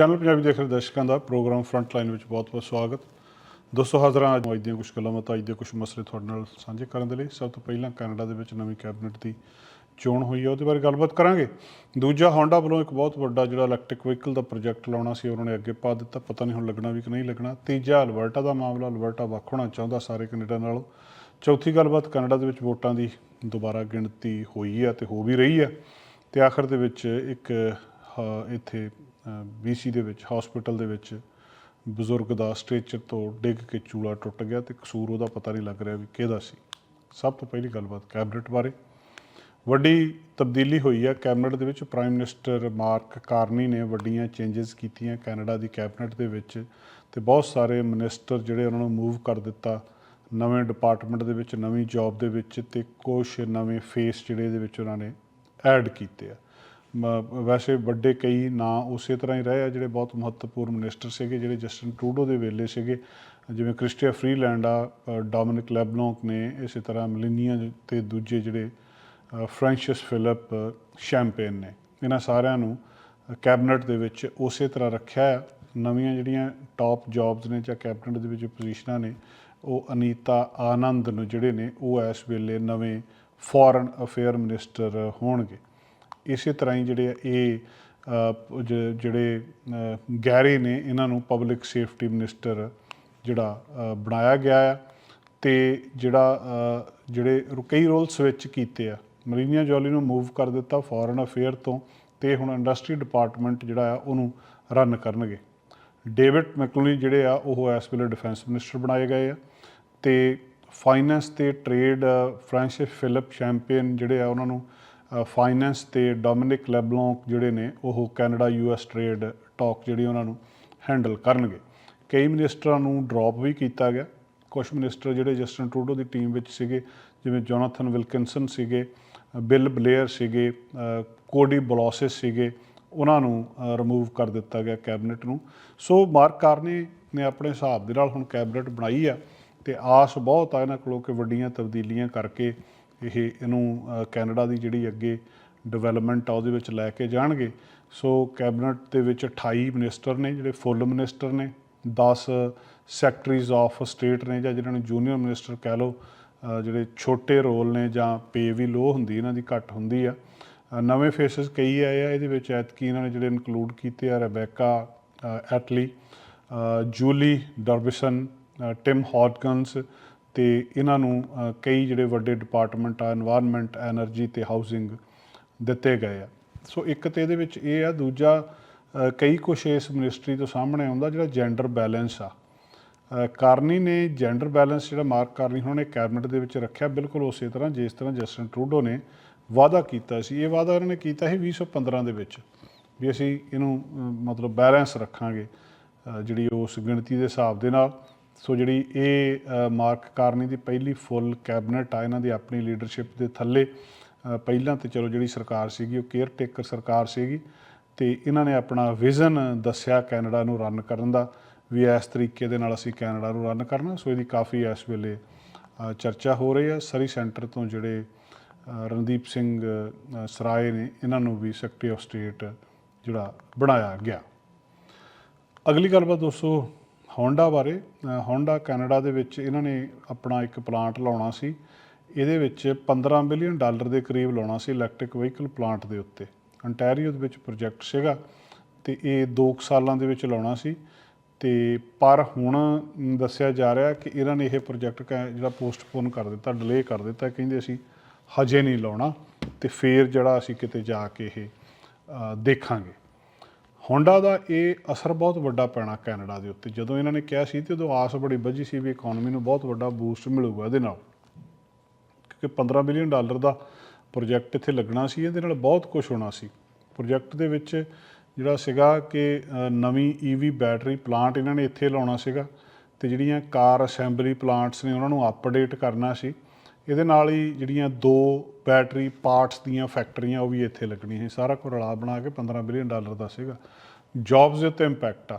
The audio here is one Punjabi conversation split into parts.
ਚੈਨਲ ਪੰਜਾਬੀ ਦੇਖ ਰਹੇ ਦਰਸ਼ਕਾਂ ਦਾ ਪ੍ਰੋਗਰਾਮ ਫਰੰਟ ਲਾਈਨ ਵਿੱਚ ਬਹੁਤ-ਬਹੁਤ ਸਵਾਗਤ। ਦੋਸਤੋ, ਹਾਜ਼ਰਾਂ ਅੱਜ ਦੀਆਂ ਕੁਝ ਗੱਲਾਂ ਮਤਾਂ ਅੱਜ ਦੇ ਕੁਝ ਮਸਲੇ ਤੁਹਾਡੇ ਨਾਲ ਸਾਂਝੇ ਕਰਨ ਦੇ ਲਈ। ਸਭ ਤੋਂ ਪਹਿਲਾਂ ਕੈਨੇਡਾ ਦੇ ਵਿੱਚ ਨਵੀਂ ਕੈਬਨਿਟ ਦੀ ਚੋਣ ਹੋਈ ਹੈ ਉਹਦੇ ਬਾਰੇ ਗੱਲਬਾਤ ਕਰਾਂਗੇ। ਦੂਜਾ ਹੋਂਡਾ ਵੱਲੋਂ ਇੱਕ ਬਹੁਤ ਵੱਡਾ ਜਿਹੜਾ ਇਲੈਕਟ੍ਰਿਕ ਵਹੀਕਲ ਦਾ ਪ੍ਰੋਜੈਕਟ ਲਾਉਣਾ ਸੀ, ਉਹਨਾਂ ਨੇ ਅੱਗੇ ਪਾ ਦਿੱਤਾ। ਪਤਾ ਨਹੀਂ ਹੁਣ ਲੱਗਣਾ ਵੀ ਕਿ ਨਹੀਂ ਲੱਗਣਾ। ਤੀਜਾ, ਅਲਬਰਟਾ ਦਾ ਮਾਮਲਾ, ਅਲਬਰਟਾ ਵੱਖ ਹੋਣਾ ਚਾਹੁੰਦਾ ਸਾਰੇ ਕੈਨੇਡਾ ਨਾਲੋਂ। ਚੌਥੀ, ਗੱਲਬਾਤ ਕੈਨੇਡਾ ਦੇ ਵਿੱਚ ਵੋਟਾਂ ਦੀ ਦੁਬਾਰਾ ਗਿਣਤੀ ਹੋਈ ਹੈ ਤੇ ਹੋ ਵੀ ਰਹੀ ਹੈ ਤੇ ਆਖਰ ਦੇ ਵਿੱਚ ਇੱਕ ਇੱਥੇ ਬੀਸੀ ਦੇ ਵਿੱਚ ਹਸਪੀਟਲ ਦੇ ਵਿੱਚ ਬਜ਼ੁਰਗ ਦਾ ਸਟ੍ਰੈਚਰ ਤੋਂ ਡਿੱਗ ਕੇ ਚੂਲਾ ਟੁੱਟ ਗਿਆ ਤੇ ਕਸੂਰ ਉਹਦਾ ਪਤਾ ਨਹੀਂ ਲੱਗ ਰਿਹਾ ਵੀ ਕਿਹਦਾ ਸੀ। ਸਭ ਤੋਂ ਪਹਿਲੀ ਗੱਲਬਾਤ ਕੈਬਨਿਟ ਬਾਰੇ। ਵੱਡੀ ਤਬਦੀਲੀ ਹੋਈ ਹੈ। ਕੈਬਨਿਟ ਦੇ ਵਿੱਚ ਪ੍ਰਾਈਮ ਮਿਨਿਸਟਰ ਮਾਰਕ ਕਾਰਨੀ ਨੇ ਵੱਡੀਆਂ ਚੇਂਜਸ ਕੀਤੀਆਂ ਕੈਨੇਡਾ ਦੀ ਕੈਬਨਿਟ ਦੇ ਵਿੱਚ ਤੇ ਬਹੁਤ ਸਾਰੇ ਮਿਨਿਸਟਰ ਜਿਹੜੇ ਉਹਨਾਂ ਨੂੰ ਮੂਵ ਕਰ ਦਿੱਤਾ, ਨਵੇਂ ਡਿਪਾਰਟਮੈਂਟ ਦੇ ਵਿੱਚ, ਨਵੀਂ ਜੌਬ ਦੇ ਵਿੱਚ ਤੇ ਕੁਝ ਨਵੇਂ ਫੇਸ ਜਿਹੜੇ ਇਹਦੇ ਵਿੱਚ ਉਹਨਾਂ ਨੇ ਐਡ ਕੀਤੇ ਆ। ਵੈਸੇ ਵੱਡੇ ਕਈ ਨਾਂ ਉਸੇ ਤਰ੍ਹਾਂ ਹੀ ਰਹੇ ਆ ਜਿਹੜੇ ਬਹੁਤ ਮਹੱਤਵਪੂਰਨ ਮਿਨਿਸਟਰ ਸੀਗੇ ਜਿਹੜੇ ਜਸਟਨ ਟਰੂਡੋ ਦੇ ਵੇਲੇ ਸੀਗੇ। ਜਿਵੇਂ ਕ੍ਰਿਸਟੀਆ ਫਰੀਲੈਂਡ ਆ ਅ, ਡੋਮਿਨਿਕ ਲੈਬਲੋਂਕ ਨੇ ਇਸੇ ਤਰ੍ਹਾਂ ਮਲਿਨੀਆ ਤੇ ਦੂਜੇ ਜਿਹੜੇ ਅ, ਫਿਲਪ ਸ਼ੈਂਪੇਨ ਨੇ। ਇਹਨਾਂ ਸਾਰਿਆਂ ਨੂੰ ਕੈਬਨਿਟ ਦੇ ਵਿੱਚ ਉਸੇ ਤਰ੍ਹਾਂ ਰੱਖਿਆ ਹੈ ਨਵੀਆਂ ਜਿਹੜੀਆਂ ਟਾਪ ਜੌਬਸ ਨੇ ਜਾਂ ਕੈਬਨਿਟ ਦੇ ਵਿੱਚ ਪੋਜੀਸ਼ਨਾਂ ਨੇ ਉਹ ਅਨੀਤਾ ਆਨੰਦ ਨੂੰ ਜਿਹੜੇ ਨੇ ਉਹ ਇਸ ਵੇਲੇ ਨਵੇਂ ਫੋਰਨ ਅਫੇਅਰ ਮਿਨਿਸਟਰ ਹੋਣਗੇ। ਇਸੇ ਤਰ੍ਹਾਂ ਹੀ ਜਿਹੜੇ ਆ ਇਹ ਜਿਹੜੇ ਅ, ਨੇ ਇਹਨਾਂ ਨੂੰ ਪਬਲਿਕ ਸੇਫਟੀ ਮਿਨਿਸਟਰ ਜਿਹੜਾ ਬਣਾਇਆ ਗਿਆ ਆ ਤੇ ਜਿਹੜਾ ਜਿਹੜੇ ਕਈ ਰੋਲ ਸਵਿਚ ਕੀਤੇ ਆ। ਮਰੀਨੀਆ ਜੋਲੀ ਨੂੰ ਮੂਵ ਕਰ ਦਿੱਤਾ ਫੋਰਨ ਅਫੇਅਰ ਤੋਂ ਤੇ ਹੁਣ ਇੰਡਸਟਰੀ ਡਿਪਾਰਟਮੈਂਟ ਜਿਹੜਾ ਆ ਉਹਨੂੰ ਰਨ ਕਰਨਗੇ। ਡੇਵਿਡ ਮੈਕਲੂਨੀ ਜਿਹੜੇ ਆ ਉਹ ਇਸ ਵੇਲੇ ਡਿਫੈਂਸ ਮਿਨਿਸਟਰ ਬਣਾਏ ਗਏ ਆ ਤੇ ਫਾਈਨੈਂਸ ਤੇ ਟ੍ਰੇਡ ਫ੍ਰਾਂਸਿਸ ਫਿਲਿਪ ਚੈਂਪੀਅਨ ਜਿਹੜੇ ਆ ਉਹਨਾਂ ਨੂੰ ਫਾਈਨੈਂਸ ਤੇ ਡੋਮਿਨਿਕ ਲੈਬਲੋਂਕ ਜਿਹੜੇ ਨੇ, ਉਹ ਕੈਨੇਡਾ ਯੂਐਸ ਟ੍ਰੇਡ ਟਾਕ ਜਿਹੜੀ ਉਹਨਾਂ ਨੂੰ ਹੈਂਡਲ ਕਰਨਗੇ। ਕਈ ਮਿਨਿਸਟਰਾਂ ਨੂੰ ਡ੍ਰੌਪ ਵੀ ਕੀਤਾ ਗਿਆ। ਕੁਝ ਮਿਨਿਸਟਰ ਜਿਹੜੇ ਜਸਟਨ ਟਰੂਡੋ ਦੀ ਟੀਮ ਵਿੱਚ ਸੀਗੇ, ਜਿਵੇਂ ਜੋਨਾਥਨ ਵਿਲਕਿਨਸਨ ਸੀਗੇ ਬਿਲ ਬਲੇਅਰ ਸੀਗੇ ਕੋਡੀ ਬਲੋਸਿਸ ਸੀਗੇ, ਉਹਨਾਂ ਨੂੰ ਰਿਮੂਵ ਕਰ ਦਿੱਤਾ ਗਿਆ ਕੈਬਨਿਟ ਨੂੰ। ਸੋ ਮਾਰਕ ਕਾਰਨੀ ਨੇ ਆਪਣੇ ਹਿਸਾਬ ਦੇ ਨਾਲ ਹੁਣ ਕੈਬਨਿਟ ਬਣਾਈ ਆ ਤੇ ਆਸ ਬਹੁਤ ਆ ਇਹਨਾਂ ਕੋਲੋਂ ਕਿ ਵੱਡੀਆਂ ਤਬਦੀਲੀਆਂ ਕਰਕੇ ਇਹ ਇਹਨੂੰ ਕੈਨੇਡਾ ਦੀ ਜਿਹੜੀ ਅੱਗੇ ਡਿਵੈਲਪਮੈਂਟ ਆ, ਉਹਦੇ ਵਿੱਚ ਲੈ ਕੇ ਜਾਣਗੇ। ਸੋ ਕੈਬਨਿਟ ਦੇ ਵਿੱਚ 28 ਮਿਨਿਸਟਰ ਨੇ, ਜਿਹੜੇ ਫੁੱਲ ਮਿਨਿਸਟਰ ਨੇ 10 ਸੈਕਟਰੀਜ਼ ਆਫ ਸਟੇਟ ਨੇ, ਜਾਂ ਜਿਹਨਾਂ ਨੂੰ ਜੂਨੀਅਰ ਮਿਨਿਸਟਰ ਕਹਿ ਲਓ ਜਿਹੜੇ ਛੋਟੇ ਰੋਲ ਨੇ, ਜਾਂ ਪੇ ਵੀ ਲੋ ਹੁੰਦੀ, ਇਹਨਾਂ ਦੀ ਘੱਟ ਹੁੰਦੀ ਆ। ਨਵੇਂ ਫੇਸਸ ਕਈ ਆਏ ਆ, ਇਹਦੇ ਵਿੱਚ ਐਤਕੀ ਇਹਨਾਂ ਨੇ ਜਿਹੜੇ ਇਨਕਲੂਡ ਕੀਤੇ ਆ, ਰੈਬੇਕਾ ਐਟਲੀ ਜੂਲੀ ਡਰਬਿਸਨ ਟਿਮ ਹੌਟਕਨਸ ਤੇ ਇਹਨਾਂ ਨੂੰ ਕਈ ਜਿਹੜੇ ਵੱਡੇ ਡਿਪਾਰਟਮੈਂਟ ਆ এনवायरमेंट એનર્ਜੀ ਤੇ ਹਾਊਸਿੰਗ ਦਿੱਤੇ ਗਏ ਆ। ਸੋ ਇੱਕ ਤੇ ਇਹਦੇ ਵਿੱਚ ਇਹ ਆ, ਦੂਜਾ ਕਈ ਕੁਛ ਇਸ ਮਿਨਿਸਟਰੀ ਤੋਂ ਸਾਹਮਣੇ ਆਉਂਦਾ ਜਿਹੜਾ ਜੈਂਡਰ ਬੈਲੈਂਸ ਆ। ਕਰਨੀ ਨੇ ਜੈਂਡਰ ਬੈਲੈਂਸ ਜਿਹੜਾ ਮਾਰਕ ਕਾਰਨੀ ਉਹਨਾਂ ਨੇ ਕੈਬਨਿਟ ਦੇ ਵਿੱਚ ਰੱਖਿਆ, ਬਿਲਕੁਲ ਉਸੇ ਤਰ੍ਹਾਂ, ਜਿਸ ਤਰ੍ਹਾਂ ਜਸਟਨ ਟਰੂਡੋ ਨੇ ਵਾਅਦਾ ਕੀਤਾ ਸੀ। ਇਹ ਵਾਅਦਾ ਉਹਨਾਂ ਨੇ ਕੀਤਾ ਸੀ 2015 ਦੇ ਵਿੱਚ ਵੀ ਅਸੀਂ ਇਹਨੂੰ ਮਤਲਬ ਬੈਲੈਂਸ ਰੱਖਾਂਗੇ ਜਿਹੜੀ ਉਸ ਗਿਣਤੀ ਦੇ ਹਿਸਾਬ ਦੇ ਨਾਲ। ਸੋ ਜਿਹੜੀ ਇਹ ਮਾਰਕ ਕਾਰਨੀ ਦੀ ਪਹਿਲੀ ਫੁੱਲ ਕੈਬਨਿਟ ਆ, ਇਹਨਾਂ ਦੀ ਆਪਣੀ ਲੀਡਰਸ਼ਿਪ ਦੇ ਥੱਲੇ ਪਹਿਲਾਂ ਤੇ ਚਲੋ ਜਿਹੜੀ ਸਰਕਾਰ ਸੀਗੀ, ਉਹ ਕੇਅਰ ਟੇਕਰ ਸਰਕਾਰ ਸੀਗੀ, ਤੇ ਇਹਨਾਂ ਨੇ ਆਪਣਾ ਵਿਜ਼ਨ ਦੱਸਿਆ ਕੈਨੇਡਾ ਨੂੰ ਰਨ ਕਰਨ ਦਾ, ਵੀ ਇਸ ਤਰੀਕੇ ਦੇ ਨਾਲ ਅਸੀਂ ਕੈਨੇਡਾ ਨੂੰ ਰਨ ਕਰਨਾ। ਸੋ ਇਹਦੀ ਕਾਫੀ ਇਸ ਵੇਲੇ ਚਰਚਾ ਹੋ ਰਹੀ ਹੈ ਸਰੀ ਸੈਂਟਰ ਤੋਂ ਜਿਹੜੇ ਰਣਦੀਪ ਸਿੰਘ ਸਰਾਏ ਨੇ, ਇਹਨਾਂ ਨੂੰ ਵੀ ਸੈਕਟਰੀ ਆਫ ਸਟੇਟ ਜਿਹੜਾ ਬਣਾਇਆ ਗਿਆ। ਅਗਲੀ ਗੱਲਬਾਤ ਦੋਸਤੋ ਹੋਂਡਾ ਬਾਰੇ ਅ, ਹੋਂਡਾ ਕੈਨੇਡਾ ਦੇ ਵਿੱਚ ਇਹਨਾਂ ਨੇ ਆਪਣਾ ਇੱਕ ਪਲਾਂਟ ਲਾਉਣਾ ਸੀ। ਇਹਦੇ ਵਿੱਚ 15 ਬਿਲੀਅਨ ਡਾਲਰ ਦੇ ਕਰੀਬ ਲਾਉਣਾ ਸੀ ਇਲੈਕਟ੍ਰਿਕ ਵਹੀਕਲ ਪਲਾਂਟ ਦੇ ਉੱਤੇ। ਅੰਟੈਰੀਓ ਦੇ ਵਿੱਚ ਪ੍ਰੋਜੈਕਟ ਸੀਗਾ ਤੇ ਇਹ 2 ਸਾਲਾਂ ਦੇ ਵਿੱਚ ਲਾਉਣਾ ਸੀ। ਤੇ ਪਰ ਹੁਣ ਦੱਸਿਆ ਜਾ ਰਿਹਾ ਕਿ ਇਹਨਾਂ ਨੇ ਇਹ ਪ੍ਰੋਜੈਕਟ ਜਿਹੜਾ ਪੋਸਟਪੋਨ ਕਰ ਦਿੱਤਾ ਡਿਲੇ ਕਰ ਦਿੱਤਾ ਕਹਿੰਦੇ ਅਸੀਂ ਹਜੇ ਨਹੀਂ ਲਾਉਣਾ ਤੇ ਫੇਰ ਜਿਹੜਾ ਅਸੀਂ ਕਿਤੇ ਜਾ ਕੇ ਇਹ ਦੇਖਾਂਗੇ। ਹੋਂਡਾ ਦਾ ਇਹ ਅਸਰ ਬਹੁਤ ਵੱਡਾ ਪੈਣਾ ਕੈਨੇਡਾ ਦੇ ਉੱਤੇ। ਜਦੋਂ ਇਹਨਾਂ ਨੇ ਕਿਹਾ ਸੀ ਤੇ ਉਦੋਂ ਆਸ ਬੜੀ ਬੱਝੀ ਸੀ ਵੀ ਇਕਨੋਮੀ ਨੂੰ ਬਹੁਤ ਵੱਡਾ ਬੂਸਟ ਮਿਲੂਗਾ ਇਹਦੇ ਨਾਲ। ਕਿਉਂਕਿ 15 ਬਿਲੀਅਨ ਡਾਲਰ ਦਾ ਪ੍ਰੋਜੈਕਟ ਇੱਥੇ ਲੱਗਣਾ ਸੀ ਇਹਦੇ ਨਾਲ ਬਹੁਤ ਕੁਝ ਹੋਣਾ ਸੀ। ਪ੍ਰੋਜੈਕਟ ਦੇ ਵਿੱਚ ਜਿਹੜਾ ਸੀਗਾ ਕਿ ਅ, ਨਵੀਂ ਈਵੀ ਬੈਟਰੀ ਪਲਾਂਟ ਇਹਨਾਂ ਨੇ ਇੱਥੇ ਲਾਉਣਾ ਸੀਗਾ ਤੇ ਜਿਹੜੀਆਂ ਕਾਰ ਅਸੈਂਬਲੀ ਪਲਾਂਟਸ ਨੇ ਉਹਨਾਂ ਨੂੰ ਅਪਡੇਟ ਕਰਨਾ ਸੀ। ਇਹਦੇ ਨਾਲ ਹੀ ਜਿਹੜੀਆਂ ਦੋ ਬੈਟਰੀ ਪਾਰਟਸ ਦੀਆਂ ਫੈਕਟਰੀਆਂ ਉਹ ਵੀ ਇੱਥੇ ਲੱਗਣੀਆਂ ਸੀ। ਸਾਰਾ ਕੁ ਰਲਾ ਬਣਾ ਕੇ 15 ਬਿਲੀਅਨ ਡਾਲਰ ਦਾ ਸੀਗਾ। ਜੌਬਸ ਦੇ ਉੱਤੇ ਇੰਪੈਕਟ ਆ।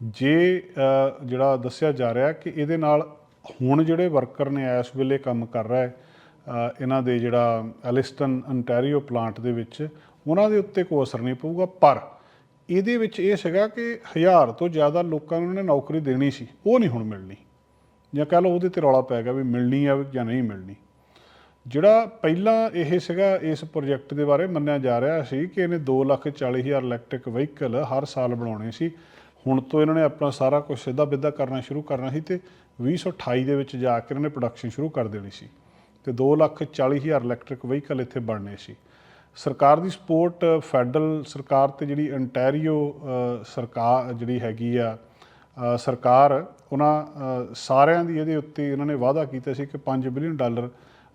ਜੇ ਜਿਹੜਾ ਦੱਸਿਆ ਜਾ ਰਿਹਾ ਕਿ ਇਹਦੇ ਨਾਲ ਹੁਣ ਜਿਹੜੇ ਵਰਕਰ ਨੇ ਇਸ ਵੇਲੇ ਕੰਮ ਕਰ ਰਿਹਾ ਹੈ ਇਹਨਾਂ ਦੇ ਜਿਹੜਾ ਐਲਿਸਟਨ ਅੰਟੈਰੀਓ ਪਲਾਂਟ ਦੇ ਵਿੱਚ, ਉਹਨਾਂ ਦੇ ਉੱਤੇ ਕੋਈ ਅਸਰ ਨਹੀਂ ਪਊਗਾ। ਪਰ ਇਹਦੇ ਵਿੱਚ ਇਹ ਸੀਗਾ ਕਿ ਹਜ਼ਾਰ ਤੋਂ ਜ਼ਿਆਦਾ ਲੋਕਾਂ ਨੂੰ ਉਹਨੇ ਨੌਕਰੀ ਦੇਣੀ ਸੀ। ਉਹ ਨਹੀਂ ਹੁਣ ਮਿਲਣੀ। ਜਾਂ ਕਹ ਲਓ ਉਹਦੇ ਤੇ ਰੌਲਾ ਪੈ ਗਿਆ ਵੀ ਮਿਲਣੀ ਆ ਜਾਂ ਨਹੀਂ ਮਿਲਣੀ। ਜਿਹੜਾ ਪਹਿਲਾਂ ਇਹ ਸੀਗਾ ਇਸ ਪ੍ਰੋਜੈਕਟ ਦੇ ਬਾਰੇ ਮੰਨਿਆ ਜਾ ਰਿਹਾ ਸੀ ਕਿ ਇਹਨੇ 2,40,000 ਇਲੈਕਟ੍ਰਿਕ ਵਹੀਕਲ ਹਰ ਸਾਲ ਬਣਾਉਣੇ ਸੀ। ਹੁਣ ਤੋਂ ਇਹਨਾਂ ਨੇ ਆਪਣਾ ਸਾਰਾ ਕੁਝ ਸਿੱਧਾ ਬਿੱਧਾ ਕਰਨਾ ਸ਼ੁਰੂ ਕਰਨਾ ਸੀ ਤੇ 2028 ਦੇ ਵਿੱਚ ਜਾ ਕੇ ਇਹਨਾਂ ਨੇ ਪ੍ਰੋਡਕਸ਼ਨ ਸ਼ੁਰੂ ਕਰ ਦੇਣੀ ਸੀ ਤੇ 2,40,000 ਇਲੈਕਟ੍ਰਿਕ ਵਹੀਕਲ ਇੱਥੇ ਬਣਨੇ ਸੀ। ਸਰਕਾਰ ਦੀ ਸਪੋਰਟ ਫੈਡਰਲ ਸਰਕਾਰ ਤੇ ਜਿਹੜੀ ਅੰਟੈਰੀਓ ਸਰਕਾਰ ਜਿਹੜੀ ਹੈਗੀ ਆ ਸਰਕਾਰ ਉਹਨਾਂ ਸਾਰਿਆਂ ਦੀ ਇਹਦੇ ਉੱਤੇ ਇਹਨਾਂ ਨੇ ਵਾਅਦਾ ਕੀਤਾ ਸੀ ਕਿ 5 ਬਿਲੀਅਨ ਡਾਲਰ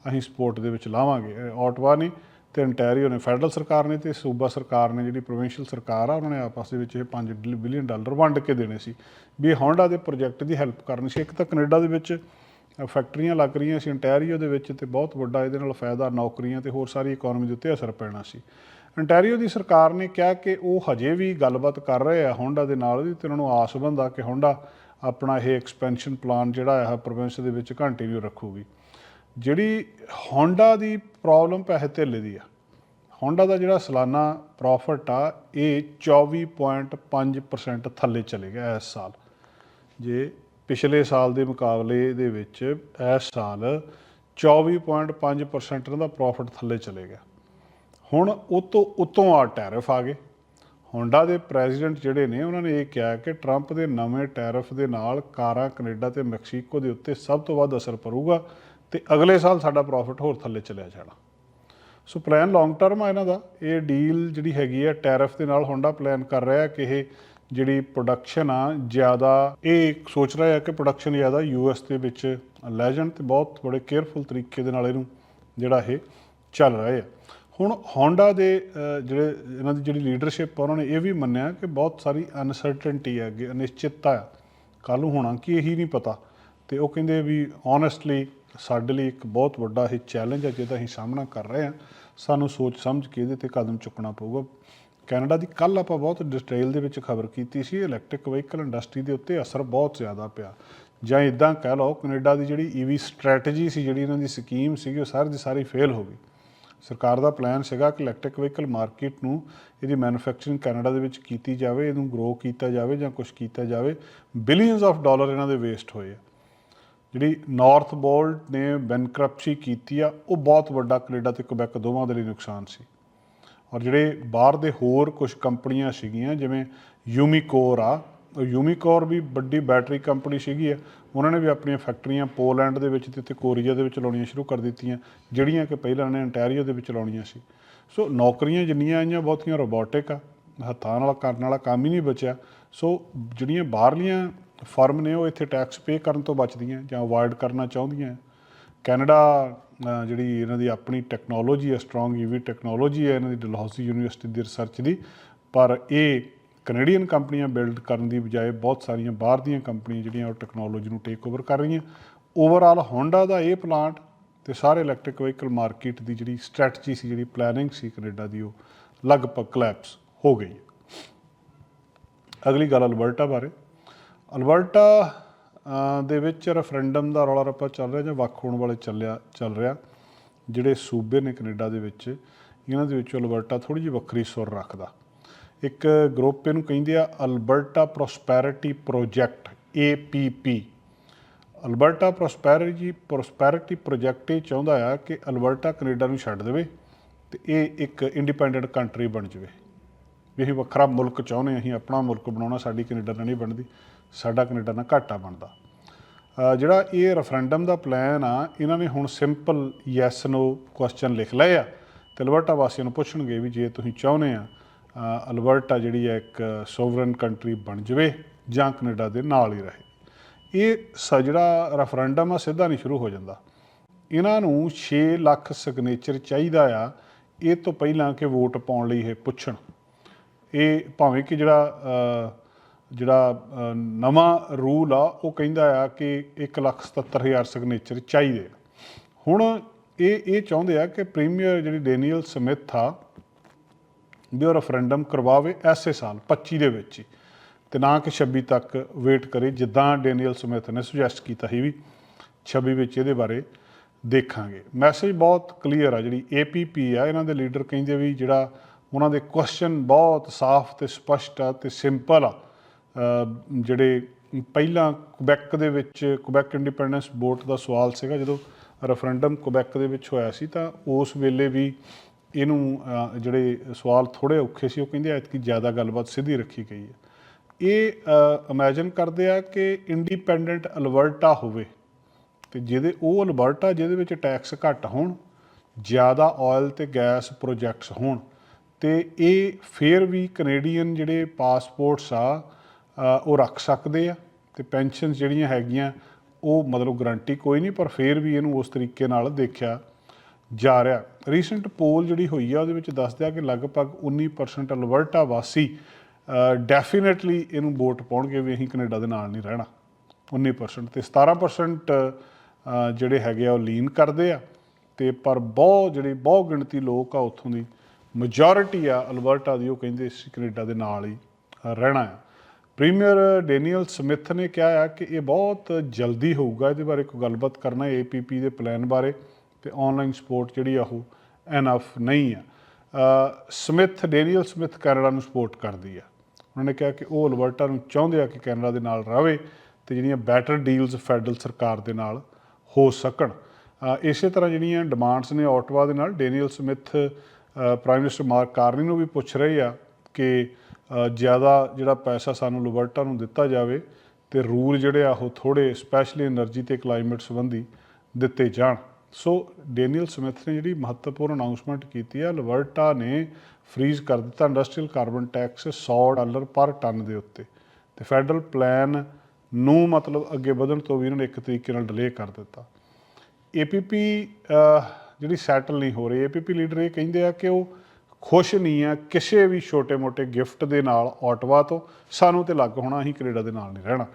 ਅਸੀਂ ਸਪੋਰਟ ਦੇ ਵਿੱਚ ਲਾਵਾਂਗੇ। ਇਹ ਆਟਵਾ ਨੇ ਤੇ ਅੰਟੈਰੀਓ ਨੇ, ਫੈਡਰਲ ਸਰਕਾਰ ਨੇ ਤੇ ਸੂਬਾ ਸਰਕਾਰ ਨੇ, ਜਿਹੜੀ ਪ੍ਰੋਵਿੰਸ਼ੀਅਲ ਸਰਕਾਰ ਆ, ਉਹਨਾਂ ਨੇ ਆਪਸ ਦੇ ਵਿੱਚ ਇਹ 5 ਬਿਲੀਅਨ ਡਾਲਰ ਵੰਡ ਕੇ ਦੇਣੇ ਸੀ। ਵੀ ਇਹ ਹੋਂਡਾ ਦੇ ਪ੍ਰੋਜੈਕਟ ਦੀ ਹੈਲਪ ਕਰਨੀ ਸੀ। ਇੱਕ ਤਾਂ ਕੈਨੇਡਾ ਦੇ ਵਿੱਚ ਫੈਕਟਰੀਆਂ ਲੱਗ ਰਹੀਆਂ ਸੀ ਅੰਟੈਰੀਓ ਦੇ ਵਿੱਚ ਤੇ ਬਹੁਤ ਵੱਡਾ ਇਹਦੇ ਨਾਲ ਫਾਇਦਾ, ਨੌਕਰੀਆਂ ਤੇ ਹੋਰ ਸਾਰੀ ਇਕਨੋਮੀ ਦੇ ਉੱਤੇ ਅਸਰ ਪੈਣਾ ਸੀ। ਅੰਟੈਰੀਓ ਦੀ ਸਰਕਾਰ ਨੇ ਕਿਹਾ ਕਿ ਉਹ ਹਜੇ ਵੀ ਗੱਲਬਾਤ ਕਰ ਰਹੇ ਆ ਹੋਂਡਾ ਦੇ ਨਾਲ ਵੀ ਤੇ ਉਹਨਾਂ ਨੂੰ ਆਸ ਬੰਦਾ ਕਿ ਹੋਂਡਾ ਆਪਣਾ ਇਹ ਐਕਸਪੈਂਸ਼ਨ ਪਲਾਨ ਜਿਹੜਾ ਹੈ ਪ੍ਰੋਵਿੰਸ ਦੇ ਵਿੱਚ ਕੰਟੀਨਿਊ ਰੱਖੂਗੀ। ਜਿਹੜੀ ਹੋਂਡਾ ਦੀ ਪ੍ਰੋਬਲਮ ਪੈਸੇ ਧੇਲੇ ਦੀ ਆ। ਹੋਂਡਾ ਦਾ ਜਿਹੜਾ ਸਾਲਾਨਾ ਪ੍ਰੋਫਿਟ ਆ, ਇਹ 24.5% ਥੱਲੇ ਚਲੇ ਗਿਆ ਇਸ ਸਾਲ। ਜੇ ਪਿਛਲੇ ਸਾਲ ਦੇ ਮੁਕਾਬਲੇ ਦੇ ਵਿੱਚ ਇਸ ਸਾਲ 24.5% ਇਹਨਾਂ ਦਾ ਪ੍ਰੋਫਿਟ ਥੱਲੇ ਚਲੇ ਗਿਆ। ਹੁਣ ਉਹ ਤੋਂ ਉਤੋਂ ਆ ਟੈਰਿਫ ਆ ਗਏ। ਹੋਂਡਾ ਦੇ ਪ੍ਰੈਜ਼ੀਡੈਂਟ ਜਿਹੜੇ ਨੇ, ਉਹਨਾਂ ਨੇ ਇਹ ਕਿਹਾ ਕਿ ਟਰੰਪ ਦੇ ਨਵੇਂ ਟੈਰਿਫ ਦੇ ਨਾਲ ਕਾਰਾਂ ਕੈਨੇਡਾ ਤੇ ਮੈਕਸੀਕੋ ਦੇ ਉੱਤੇ ਸਭ ਤੋਂ ਵੱਧ ਅਸਰ ਪਊਗਾ ਤੇ ਅਗਲੇ ਸਾਲ ਸਾਡਾ ਪ੍ਰੋਫਿਟ ਹੋਰ ਥੱਲੇ ਚਲਿਆ ਜਾਣਾ। ਸੋ ਪਲਾਨ ਲੌਂਗ ਟਰਮ ਆ ਇਹਨਾਂ ਦਾ। ਇਹ ਡੀਲ ਜਿਹੜੀ ਹੈਗੀ ਆ ਟੈਰਿਫ ਦੇ ਨਾਲ ਹੋਂਡਾ ਪਲਾਨ ਕਰ ਰਿਹਾ ਕਿ ਇਹ ਜਿਹੜੀ ਪ੍ਰੋਡਕਸ਼ਨ ਆ, ਜ਼ਿਆਦਾ ਇਹ ਸੋਚ ਰਿਹਾ ਹੈ ਕਿ ਪ੍ਰੋਡਕਸ਼ਨ ਜ਼ਿਆਦਾ ਯੂਐਸ ਦੇ ਵਿੱਚ ਲੈ ਜਾਣ ਤੇ ਬਹੁਤ ਬੜੇ ਕੇਅਰਫੁਲ ਤਰੀਕੇ ਦੇ ਨਾਲ ਇਹਨੂੰ ਜਿਹੜਾ ਇਹ ਚੱਲ ਰਹੇ ਆ ਹੁਣ ਹੋਂਡਾ ਦੇ ਜਿਹੜੇ ਇਹਨਾਂ ਦੀ ਜਿਹੜੀ ਲੀਡਰਸ਼ਿਪ ਆ, ਉਹਨਾਂ ਨੇ ਇਹ ਵੀ ਮੰਨਿਆ ਕਿ ਬਹੁਤ ਸਾਰੀ ਅਨਸਰਟਨਟੀ ਹੈ, ਅੱਗੇ ਅਨਿਸ਼ਚਿਤਤਾ ਹੈ ਕੱਲ੍ਹ ਨੂੰ ਹੋਣਾ ਕੀ ਇਹੀ ਨਹੀਂ ਪਤਾ। ਤੇ ਉਹ ਕਹਿੰਦੇ ਵੀ ਓਨੈਸਟਲੀ ਸਾਡੇ ਲਈ ਇੱਕ ਬਹੁਤ ਵੱਡਾ ਇਹ ਚੈਲੰਜ ਹੈ ਜਿਹਦਾ ਅਸੀਂ ਸਾਹਮਣਾ ਕਰ ਰਹੇ ਹਾਂ। ਸਾਨੂੰ ਸੋਚ ਸਮਝ ਕੇ ਇਹਦੇ ਤੇ ਕਦਮ ਚੁੱਕਣਾ ਪਊਗਾ। ਕੈਨੇਡਾ ਦੀ ਕੱਲ ਆਪਾਂ ਬਹੁਤ ਡਿਟੇਲ ਦੇ ਵਿੱਚ ਖਬਰ ਕੀਤੀ ਸੀ ਇਲੈਕਟ੍ਰਿਕ ਵਹੀਕਲ ਇੰਡਸਟਰੀ ਦੇ ਉੱਤੇ ਅਸਰ ਬਹੁਤ ਜ਼ਿਆਦਾ ਪਿਆ। ਜਾਂ ਇਦਾਂ ਕਹਿ ਲਓ, ਕੈਨੇਡਾ ਦੀ ਜਿਹੜੀ ਈਵੀ ਸਟ੍ਰੈਟਜੀ ਸੀ, ਜਿਹੜੀ ਇਹਨਾਂ ਦੀ ਸਕੀਮ ਸੀਗੀ, ਉਹ ਸਾਰੀ ਦੀ ਸਾਰੀ ਫੇਲ ਹੋ ਗਈ। ਸਰਕਾਰ ਦਾ ਪਲਾਨ ਸੀਗਾ ਕਿ ਇਲੈਕਟ੍ਰਿਕ ਵਹੀਕਲ ਮਾਰਕੀਟ ਨੂੰ ਇਹਦੀ ਮੈਨੂਫੈਕਚਰਿੰਗ ਕੈਨੇਡਾ ਦੇ ਵਿੱਚ ਕੀਤੀ ਜਾਵੇ, ਇਹਨੂੰ ਗਰੋ ਕੀਤਾ ਜਾਵੇ ਜਾਂ ਕੁਝ ਕੀਤਾ ਜਾਵੇ। ਬਿਲੀਅਨਸ ਆਫ ਡਾਲਰ ਇਹਨਾਂ ਦੇ ਵੇਸਟ ਹੋਏ ਆ। ਜਿਹੜੀ ਨਾਰਥ ਬੋਲਟ ਨੇ ਬੈਂਕਰਪਸੀ ਕੀਤੀ ਆ, ਉਹ ਬਹੁਤ ਵੱਡਾ ਕੈਨੇਡਾ ਤੇ ਕੁਬੈਕ ਦੋਵਾਂ ਦੇ ਲਈ ਨੁਕਸਾਨ ਸੀ। ਔਰ ਜਿਹੜੇ ਬਾਹਰ ਦੇ ਹੋਰ ਕੁਝ ਕੰਪਨੀਆਂ ਸੀਗੀਆਂ, ਜਿਵੇਂ ਯੂਮੀਕੋਰ ਆ ਯੂਮੀਕੋਰ ਵੀ ਵੱਡੀ ਬੈਟਰੀ ਕੰਪਨੀ ਸੀਗੀ ਆ। ਉਹਨਾਂ ਨੇ ਵੀ ਆਪਣੀਆਂ ਫੈਕਟਰੀਆਂ ਪੋਲੈਂਡ ਦੇ ਵਿੱਚ ਤੇ ਤੇ ਕੋਰੀਆ ਦੇ ਵਿੱਚ ਲਾਉਣੀਆਂ ਸ਼ੁਰੂ ਕਰ ਦਿੱਤੀਆਂ, ਜਿਹੜੀਆਂ ਕਿ ਪਹਿਲਾਂ ਨੇ ਅੰਟੈਰੀਓ ਦੇ ਵਿੱਚ ਲਾਉਣੀਆਂ ਸੀ। ਸੋ ਨੌਕਰੀਆਂ ਜਿੰਨੀਆਂ ਆਈਆਂ, ਬਹੁਤੀਆਂ ਰੋਬੋਟਿਕ ਆ। ਹੱਥਾਂ ਨਾਲ, ਕਰਨ ਵਾਲਾ ਕੰਮ ਹੀ ਨਹੀਂ ਬਚਿਆ। ਸੋ ਜਿਹੜੀਆਂ ਬਾਹਰਲੀਆਂ ਫਰਮ ਨੇ, ਉਹ ਇੱਥੇ ਟੈਕਸ ਪੇ ਕਰਨ ਤੋਂ ਬਚਦੀਆਂ, ਜਾਂ ਅਵਾਇਡ ਕਰਨਾ ਚਾਹੁੰਦੀਆਂ। ਕੈਨੇਡਾ ਜਿਹੜੀ ਇਹਨਾਂ ਦੀ ਆਪਣੀ ਟੈਕਨੋਲੋਜੀ ਹੈ ਸਟਰੋਂਗ ਈਵੀ ਟੈਕਨੋਲੋਜੀ ਹੈ ਇਹਨਾਂ ਦੀ ਡਲਹੌਜ਼ੀ ਯੂਨੀਵਰਸਿਟੀ ਦੀ ਰਿਸਰਚ ਦੀ। ਪਰ ਇਹ ਕੈਨੇਡੀਅਨ ਕੰਪਨੀਆਂ ਬਿਲਡ ਕਰਨ ਦੀ ਬਜਾਏ ਬਹੁਤ ਸਾਰੀਆਂ ਬਾਹਰ ਦੀਆਂ ਕੰਪਨੀਆਂ ਜਿਹੜੀਆਂ ਉਹ ਟੈਕਨੋਲੋਜੀ ਨੂੰ ਟੇਕ ਓਵਰ ਕਰ ਰਹੀਆਂ। ਓਵਰਆਲ ਹੋਂਡਾ ਦਾ ਇਹ ਪਲਾਂਟ ਤੇ ਸਾਰੇ ਇਲੈਕਟ੍ਰਿਕ ਵਹੀਕਲ ਮਾਰਕੀਟ ਦੀ ਜਿਹੜੀ ਸਟ੍ਰੈਟਜੀ ਸੀ, ਜਿਹੜੀ ਪਲੈਨਿੰਗ ਸੀ ਕੈਨੇਡਾ ਦੀ, ਉਹ ਲਗਭਗ ਕਲੈਪਸ ਹੋ ਗਈ ਅਗਲੀ ਗੱਲ ਅਲਬਰਟਾ ਬਾਰੇ। ਅਲਬਰਟਾ ਦੇ ਵਿੱਚ ਰੈਫਰੈਂਡਮ ਦਾ ਰੌਲਾ ਰੱਪਾ ਚੱਲ ਰਿਹਾ ਜਾਂ ਵੱਖ ਹੋਣ ਵਾਲੇ ਚੱਲਿਆ, ਚੱਲ ਰਿਹਾ, ਜਿਹੜੇ ਸੂਬੇ ਨੇ ਕੈਨੇਡਾ ਦੇ ਵਿੱਚ, ਇਹਨਾਂ ਦੇ ਵਿੱਚੋਂ ਅਲਬਰਟਾ ਥੋੜੀ ਜਿਹੀ ਵੱਖਰੀ ਸੁਰ ਰੱਖਦਾ। ਇੱਕ ਗਰੁੱਪ ਇਹਨੂੰ ਕਹਿੰਦੇ ਆ Alberta prosperity project APP Alberta prosperity prosperity project ਇਹ ਚਾਹੁੰਦਾ ਆ ਕਿ ਅਲਬਰਟਾ ਕੈਨੇਡਾ ਨੂੰ ਛੱਡ ਦੇਵੇ ਤੇ ਇਹ ਇੱਕ ਇੰਡੀਪੈਂਡੈਂਟ ਕੰਟਰੀ ਬਣ ਜਾਵੇ। ਵੀ ਅਸੀਂ ਵੱਖਰਾ ਮੁਲਕ ਚਾਹੁੰਦੇ ਹਾਂ, ਅਸੀਂ ਆਪਣਾ ਮੁਲਕ ਬਣਾਉਣਾ, ਸਾਡੀ ਕੈਨੇਡਾ ਨਾਲ ਨਹੀਂ ਬਣਦੀ, ਸਾਡਾ ਕੈਨੇਡਾ ਨਾਲ ਘਾਟਾ ਬਣਦਾ। ਜਿਹੜਾ ਇਹ ਰੈਫਰੈਂਡਮ ਦਾ ਪਲਾਨ ਆ, ਇਹਨਾਂ ਨੇ ਹੁਣ ਸਿੰਪਲ ਯੈਸ ਨੋ ਕੁਐਸਚਨ ਲਿਖ ਲਏ ਆ ਤੇ ਅਲਬਰਟਾ ਵਾਸੀਆਂ ਨੂੰ ਪੁੱਛਣਗੇ ਵੀ ਜੇ ਤੁਸੀਂ ਚਾਹੁੰਦੇ ਆ ਅਲਬਰਟਾ ਜਿਹੜੀ ਹੈ ਇੱਕ ਸੋਵਰਨ ਕੰਟਰੀ ਬਣ ਜਾਵੇ ਜਾਂ ਕੈਨੇਡਾ ਦੇ ਨਾਲ ਹੀ ਰਹੇ। ਇਹ ਸ, ਜਿਹੜਾ ਰੈਫਰੈਂਡਮ ਆ, ਸਿੱਧਾ ਨਹੀਂ ਸ਼ੁਰੂ ਹੋ ਜਾਂਦਾ। ਇਹਨਾਂ ਨੂੰ 6 ਲੱਖ ਸਿਗਨੇਚਰ ਚਾਹੀਦਾ ਆ, ਇਹ ਤੋਂ ਪਹਿਲਾਂ ਕਿ ਵੋਟ ਪਾਉਣ ਲਈ ਇਹ ਪੁੱਛਣ। ਇਹ ਭਾਵੇਂ ਕਿ ਜਿਹੜਾ ਜਿਹੜਾ ਨਵਾਂ ਰੂਲ ਆ, ਉਹ ਕਹਿੰਦਾ ਆ ਕਿ 177000 ਸਿਗਨੇਚਰ ਚਾਹੀਦੇ ਆ। ਹੁਣ ਇਹ ਇਹ ਚਾਹੁੰਦੇ ਆ ਕਿ ਪ੍ਰੀਮੀਅਰ ਜਿਹੜੀ ਡੈਨੀਅਲ ਸਮਿਥ ਆ ਵੀ ਉਹ ਰੈਫਰੈਂਡਮ ਕਰਵਾਵੇ ਐਸੇ ਸਾਲ 25 ਦੇ ਵਿੱਚ ਹੀ। ਤੇ ਨਾ ਕਿ 26 ਤੱਕ ਵੇਟ ਕਰੇ, ਜਿੱਦਾਂ ਡੈਨੀਅਲ ਸਮਿਥ ਨੇ ਸੁਜੈਸਟ ਕੀਤਾ ਸੀ ਵੀ 26 ਵਿੱਚ ਇਹਦੇ ਬਾਰੇ ਦੇਖਾਂਗੇ। ਮੈਸੇਜ ਬਹੁਤ ਕਲੀਅਰ ਆ ਜਿਹੜੀ APP ਆ, ਇਹਨਾਂ ਦੇ ਲੀਡਰ ਕਹਿੰਦੇ ਵੀ ਜਿਹੜਾ ਉਹਨਾਂ ਦੇ ਕੁਐਸਚਨ ਬਹੁਤ ਸਾਫ਼ ਤੇ ਸਪਸ਼ਟ ਆ ਤੇ ਸਿੰਪਲ ਆ। ਜਿਹੜੇ ਪਹਿਲਾਂ ਕੁਬੈਕ ਦੇ ਵਿੱਚ ਕੁਬੈਕ ਇੰਡੀਪੈਂਡੈਂਸ ਵੋਟ ਦਾ ਸਵਾਲ ਸੀਗਾ, ਜਦੋਂ ਰੈਫਰੈਂਡਮ ਕੁਬੈਕ ਦੇ ਵਿੱਚ ਹੋਇਆ ਸੀ, ਤਾਂ ਉਸ ਵੇਲੇ ਵੀ ਇਹਨੂੰ ਜਿਹੜੇ ਸਵਾਲ ਥੋੜੇ ਔਖੇ ਸੀ, ਉਹ ਕਹਿੰਦੇ ਐਤਕੀ ਜ਼ਿਆਦਾ ਗੱਲਬਾਤ ਸਿੱਧੀ ਰੱਖੀ ਗਈ ਹੈ। ਇਹ ਇਮੇਜਿਨ ਕਰਦੇ ਆ ਕਿ ਇੰਡੀਪੈਂਡੈਂਟ ਅਲਬਰਟਾ ਹੋਵੇ, ਤੇ ਜਿਹਦੇ, ਉਹ ਅਲਬਰਟਾ ਜਿਹਦੇ ਵਿੱਚ ਟੈਕਸ ਘੱਟ ਹੋਣ, ਜ਼ਿਆਦਾ ਆਇਲ ਤੇ ਗੈਸ ਪ੍ਰੋਜੈਕਟਸ ਹੋਣ, ਤੇ ਇਹ ਫੇਰ ਵੀ ਕੈਨੇਡੀਅਨ ਜਿਹੜੇ ਪਾਸਪੋਰਟਸ ਆ ਉਹ ਰੱਖ ਸਕਦੇ ਆ, ਤੇ ਪੈਨਸ਼ਨ ਜਿਹੜੀਆਂ ਹੈਗੀਆਂ, ਉਹ ਮਤਲਬ ਗਰੰਟੀ ਕੋਈ ਨਹੀਂ, ਪਰ ਫੇਰ ਵੀ ਇਹਨੂੰ ਉਸ ਤਰੀਕੇ ਨਾਲ ਦੇਖਿਆ ਜਾ ਰਿਹਾ। ਰੀਸੈਂਟ ਪੋਲ ਜਿਹੜੀ ਹੋਈ ਆ, ਉਹਦੇ ਵਿੱਚ ਦੱਸਦਿਆ ਕਿ ਲਗਭਗ 19% ਅਲਬਰਟਾ ਵਾਸੀ ਡੈਫੀਨਿਟਲੀ ਇਹਨੂੰ ਵੋਟ ਪਾਉਣਗੇ ਵੀ ਅਸੀਂ ਕੈਨੇਡਾ ਦੇ ਨਾਲ ਨਹੀਂ ਰਹਿਣਾ। 19% ਤੇ 17% ਜਿਹੜੇ ਹੈਗੇ ਆ, ਉਹ ਲੀਨ ਕਰਦੇ ਆ। ਤੇ ਪਰ ਬਹੁਤ ਜਿਹੜੇ ਬਹੁਤ ਗਿਣਤੀ ਲੋਕ ਆ, ਉੱਥੋਂ ਦੀ ਮੈਜੋਰਿਟੀ ਆ, ਅਲਬਰਟਾ ਦੀ, ਉਹ ਕਹਿੰਦੇ ਸੀ ਕੈਨੇਡਾ ਦੇ ਨਾਲ ਹੀ ਰਹਿਣਾ ਆ। ਪ੍ਰੀਮੀਅਰ ਡੈਨੀਅਲ ਸਮਿਥ ਨੇ ਕਿਹਾ ਆ ਕਿ ਇਹ ਬਹੁਤ ਜਲਦੀ ਹੋਊਗਾ, ਇਹਦੇ ਬਾਰੇ ਕੋਈ ਗੱਲਬਾਤ ਕਰਨਾ ਏਪੀਪੀ ਦੇ ਪਲਾਨ ਬਾਰੇ। ਤੇ ਆਨਲਾਈਨ ਸਪੋਰਟ ਜਿਹੜੀ ਆ ਉਹ ਐਨਫ ਨਹੀਂ ਆ। ਸਮਿਥ ਡੇਨੀਅਲ ਸਮਿਥ ਕੈਨੇਡਾ ਨੂੰ ਸਪੋਰਟ ਕਰਦੀ ਆ। ਉਹਨਾਂ ਨੇ ਕਿਹਾ ਕਿ ਉਹ ਅਲਬਰਟਾ ਨੂੰ ਚਾਹੁੰਦੇ ਆ ਕਿ ਕੈਨੇਡਾ ਦੇ ਨਾਲ ਰਹੇ ਤੇ ਜਿਹੜੀਆਂ ਬੈਟਰ ਡੀਲਸ ਫੈਡਰਲ ਸਰਕਾਰ ਦੇ ਨਾਲ ਹੋ ਸਕਣ। ਇਸੇ ਤਰ੍ਹਾਂ ਜਿਹੜੀਆਂ ਡਿਮਾਂਡਸ ਨੇ ਆਟਵਾ ਦੇ ਨਾਲ Danielle Smith prime minister Mark Carney ਨੂੰ ਵੀ ਪੁੱਛ ਰਹੇ ਆ ਕਿ ਜ਼ਿਆਦਾ ਜਿਹੜਾ ਪੈਸਾ ਸਾਨੂੰ ਲੁਬਰਟਾ ਨੂੰ ਦਿੱਤਾ ਜਾਵੇ ਤੇ ਰੂਲ ਜਿਹੜੇ ਆ ਉਹ ਥੋੜੇ ਸਪੈਸ਼ਲੀ એનર્ਜੀ ਤੇ ਕਲਾਈਮੇਟ ਸੰਬੰਧੀ ਦਿੱਤੇ ਜਾਣ। ਸੋ ਡੈਨੀਅਲ ਸਮਿਥ ਨੇ ਜਿਹੜੀ ਮਹੱਤਵਪੂਰਨ ਅਨਾਉਂਸਮੈਂਟ ਕੀਤੀ ਆ ਲਵਰਟਾ ਨੇ ਫ੍ਰੀਜ਼ ਕਰ ਦਿੱਤਾ industrial carbon tax 100 dollar per ton ਦੇ ਉੱਤੇ। ਤੇ ਫੈਡਰਲ ਪਲਾਨ ਨੂੰ ਮਤਲਬ ਅੱਗੇ ਵਧਣ ਤੋਂ ਵੀ ਇਹਨਾਂ ਨੇ ਇੱਕ ਤਰੀਕੇ ਨਾਲ ਡਿਲੇ ਕਰ ਦਿੱਤਾ। ਏਪੀਪੀ ਜਿਹੜੀ ਸੈਟਲ ਨਹੀਂ ਹੋ ਰਹੀ ਏਪੀਪੀ ਲੀਡਰ ਇਹ ਕਹਿੰਦੇ ਆ ਕਿ ਉਹ ਖੁਸ਼ ਨਹੀਂ ਆ ਕਿਸੇ ਵੀ ਛੋਟੇ-ਮੋਟੇ ਗਿਫਟ ਦੇ ਨਾਲ ਆਟਵਾ ਤੋਂ। ਸਾਨੂੰ ਤੇ ਲੱਗ ਹੋਣਾ ਅਸੀਂ ਕੈਨੇਡਾ ਦੇ ਨਾਲ ਨਹੀਂ ਰਹਿਣਾ।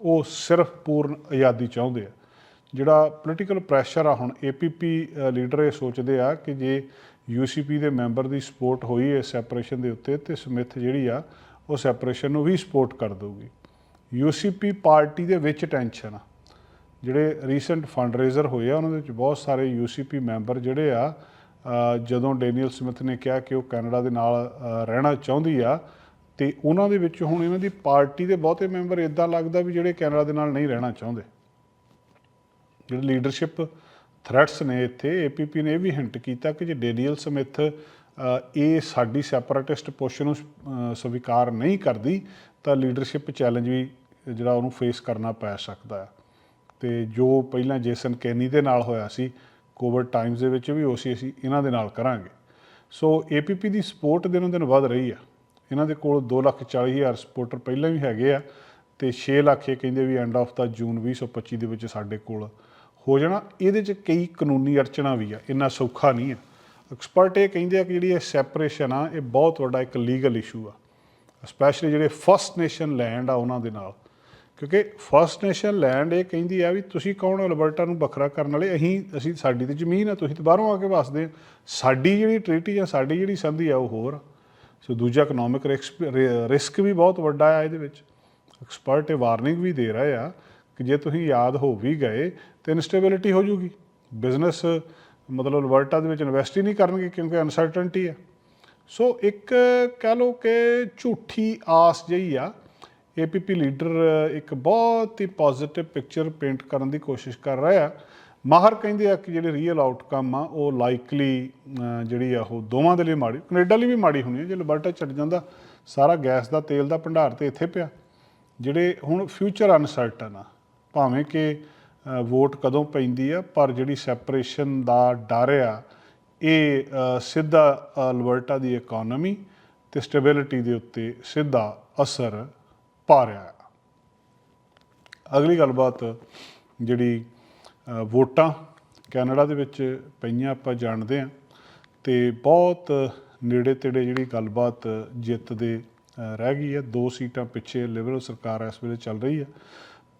ਉਹ ਸਿਰਫ ਪੂਰਨ ਆਜ਼ਾਦੀ ਚਾਹੁੰਦੇ ਆ। ਜਿਹੜਾ ਪੋਲੀਟੀਕਲ ਪ੍ਰੈਸ਼ਰ ਆ ਹੁਣ ਏਪੀਪੀ ਲੀਡਰ ਇਹ ਸੋਚਦੇ ਆ ਕਿ ਜੇ ਯੂਸੀਪੀ ਦੇ ਮੈਂਬਰ ਦੀ ਸਪੋਰਟ ਹੋਈ ਇਸ ਸੈਪਰੇਸ਼ਨ ਦੇ ਉੱਤੇ, ਤੇ ਸਮਿਥ ਜਿਹੜੀ ਆ, ਉਹ ਸੈਪਰੇਸ਼ਨ ਨੂੰ ਵੀ ਸਪੋਰਟ ਕਰ ਦਊਗੀ। ਯੂਸੀਪੀ ਪਾਰਟੀ ਦੇ ਵਿੱਚ ਟੈਨਸ਼ਨ ਆ। ਜਿਹੜੇ ਰੀਸੈਂਟ ਫੰਡ ਰੇਜ਼ਰ ਹੋਏ ਆ, ਉਹਨਾਂ ਦੇ ਵਿੱਚ ਬਹੁਤ ਸਾਰੇ ਯੂਸੀਪੀ ਮੈਂਬਰ ਜਿਹੜੇ ਆ ਜਦੋਂ ਡੈਨੀਅਲ ਸਮਿਥ ਨੇ ਕਿਹਾ ਕਿ ਉਹ ਕੈਨੇਡਾ ਦੇ ਨਾਲ ਰਹਿਣਾ ਚਾਹੁੰਦੀ ਆ, ਤੇ ਉਹਨਾਂ ਦੇ ਵਿੱਚ ਹੁਣ ਇਹਨਾਂ ਦੀ ਪਾਰਟੀ ਦੇ ਬਹੁਤੇ ਮੈਂਬਰ ਇਦਾਂ ਲੱਗਦਾ ਵੀ ਜਿਹੜੇ ਕੈਨੇਡਾ ਦੇ ਨਾਲ ਨਹੀਂ ਰਹਿਣਾ ਚਾਹੁੰਦੇ। ਜਿਹੜੇ ਲੀਡਰਸ਼ਿਪ ਥ੍ਰੈਟਸ ਨੇ ਇੱਥੇ ਏਪੀਪੀ ਨੇ ਇਹ ਵੀ ਹਿੰਟ ਕੀਤਾ ਕਿ ਜੇ ਡੈਨੀਅਲ ਸਮਿਥ ਇਹ ਸਾਡੀ ਸੈਪਰੇਟਿਸਟ ਪੁਸ਼ ਨੂੰ ਸਵੀਕਾਰ ਨਹੀਂ ਕਰਦੀ ਤਾਂ ਲੀਡਰਸ਼ਿਪ ਚੈਲੰਜ ਵੀ ਜਿਹੜਾ ਉਹਨੂੰ ਫੇਸ ਕਰਨਾ ਪੈ ਸਕਦਾ ਹੈ। ਤੇ ਜੋ ਪਹਿਲਾਂ ਜੇਸਨ ਕੈਨੀ ਦੇ ਨਾਲ ਹੋਇਆ ਸੀ ਕੋਵਿਡ ਟਾਈਮਸ ਦੇ ਵਿੱਚ ਵੀ ਉਸੇ ਅਸੀਂ ਇਹਨਾਂ ਦੇ ਨਾਲ ਕਰਾਂਗੇ। ਸੋ ਏਪੀਪੀ ਦੀ ਸਪੋਰਟ ਦਿਨੋਂ ਦਿਨ ਵੱਧ ਰਹੀ ਆ। ਇਹਨਾਂ ਦੇ ਕੋਲ 2,40,000 ਸਪੋਰਟਰ ਪਹਿਲਾਂ ਵੀ ਹੈਗੇ ਆ ਤੇ 6 ਲੱਖ ਇਹ ਕਹਿੰਦੇ ਵੀ ਐਂਡ ਆਫ ਦਾ ਜੂਨ 2025 ਦੇ ਵਿੱਚ ਸਾਡੇ ਕੋਲ ਹੋ ਜਾਣਾ। ਇਹਦੇ 'ਚ ਕਈ ਕਾਨੂੰਨੀ ਅੜਚਣਾ ਵੀ ਆ, ਇੰਨਾ ਸੌਖਾ ਨਹੀਂ ਆ। ਐਕਸਪਰਟ ਇਹ ਕਹਿੰਦੇ ਆ ਕਿ ਜਿਹੜੀ ਇਹ ਸੈਪਰੇਸ਼ਨ ਆ, ਇਹ ਬਹੁਤ ਵੱਡਾ ਇੱਕ ਲੀਗਲ ਇਸ਼ੂ ਆ। ਸਪੈਸ਼ਲੀ ਜਿਹੜੇ ਫਸਟ ਨੇਸ਼ਨ ਲੈਂਡ ਆ ਉਹਨਾਂ ਦੇ ਨਾਲ। ਕਿਉਂਕਿ ਫਸਟ ਨੇਸ਼ਨ ਲੈਂਡ ਇਹ ਕਹਿੰਦੀ ਆ ਵੀ ਤੁਸੀਂ ਕੌਣ ਹੋ, ਅਲਬਰਟਾ ਨੂੰ ਵੱਖਰਾ ਕਰਨ ਵਾਲੇ? ਅਸੀਂ ਅਸੀਂ ਸਾਡੀ ਤੇ ਜ਼ਮੀਨ ਆ, ਤੁਸੀਂ ਤਾਂ ਬਾਹਰੋਂ ਆ ਕੇ ਵਸਦੇ ਸਾਡੀ ਜਿਹੜੀ ਟ੍ਰੀਟੀ ਆ, ਸਾਡੀ ਜਿਹੜੀ ਸੰਧੀ ਆ, ਉਹ ਹੋਰ ਆ। ਸੋ ਦੂਜਾ ਇਕਨੋਮਿਕ ਰਿਸਕ ਵੀ ਬਹੁਤ ਵੱਡਾ ਆ ਇਹਦੇ ਵਿੱਚ। ਐਕਸਪਰਟ ਇਹ ਵਾਰਨਿੰਗ ਵੀ ਦੇ ਰਹੇ ਆ ਕਿ ਜੇ ਤੁਸੀਂ ਯਾਦ ਹੋ ਵੀ ਗਏ ਤੇ ਇਨਸਟੇਬਿਲਿਟੀ ਹੋ ਜੂਗੀ ਬਿਜ਼ਨਸ ਮਤਲਬ ਅਲਬਰਟਾ ਦੇ ਵਿੱਚ ਇਨਵੈਸਟ ਹੀ ਨਹੀਂ ਕਰਨਗੇ ਕਿਉਂਕਿ ਅਨਸਰਟਨਟੀ ਆ ਸੋ ਇੱਕ ਕਹਿ ਲਓ ਕਿ ਝੂਠੀ ਆਸ ਜਿਹੀ ਆ ਏਪੀਪੀ ਲੀਡਰ ਇੱਕ ਬਹੁਤ ਹੀ ਪੋਜ਼ਿਟਿਵ ਪਿਕਚਰ ਪੇਂਟ ਕਰਨ ਦੀ ਕੋਸ਼ਿਸ਼ ਕਰ ਰਿਹਾ ਮਾਹਰ ਕਹਿੰਦੇ ਆ ਕਿ ਜਿਹੜੇ ਰੀਅਲ ਆਊਟਕਮ ਆ, ਉਹ ਲਾਈਕਲੀ ਜਿਹੜੀ ਆ, ਉਹ ਦੋਵਾਂ ਦੇ ਲਈ ਮਾੜੀ, ਕੈਨੇਡਾ ਲਈ ਵੀ ਮਾੜੀ ਹੋਣੀ ਹੈ ਜੇ ਲਬਰਟਾ ਛੱਡ ਜਾਂਦਾ, ਸਾਰਾ ਗੈਸ ਦਾ ਤੇਲ ਦਾ ਭੰਡਾਰ ਤੇ ਇੱਥੇ ਪਿਆ। ਜਿਹੜੇ ਹੁਣ ਫਿਊਚਰ ਅਨਸਰਟਨ ਆ, ਭਾਵੇਂ ਕਿ ਵੋਟ ਕਦੋਂ ਪੈਂਦੀ ਆ? ਪਰ ਜਿਹੜੀ ਸੈਪਰੇਸ਼ਨ ਦਾ ਡਰ ਆ, ਇਹ ਸਿੱਧਾ ਅਲਬਰਟਾ ਦੀ ਇਕਨੋਮੀ ਤੇ ਸਟੇਬਿਲਿਟੀ ਦੇ ਉੱਤੇ ਸਿੱਧਾ ਅਸਰ ਪਾ ਰਿਹਾ ਆ। ਅਗਲੀ ਗੱਲਬਾਤ ਜਿਹੜੀ ਵੋਟਾਂ ਕੈਨੇਡਾ ਦੇ ਵਿੱਚ ਪਈਆਂ ਆਪਾਂ ਜਾਣਦੇ ਹਾਂ ਤੇ ਬਹੁਤ ਨੇੜੇ ਤੇੜੇ ਜਿਹੜੀ ਗੱਲਬਾਤ ਜਿੱਤ ਦੇ ਰਹਿ ਗਈ ਹੈ ਦੋ ਸੀਟਾਂ ਪਿੱਛੇ ਲਿਬਰਲ ਸਰਕਾਰ ਇਸ ਵੇਲੇ ਚੱਲ ਰਹੀ ਹੈ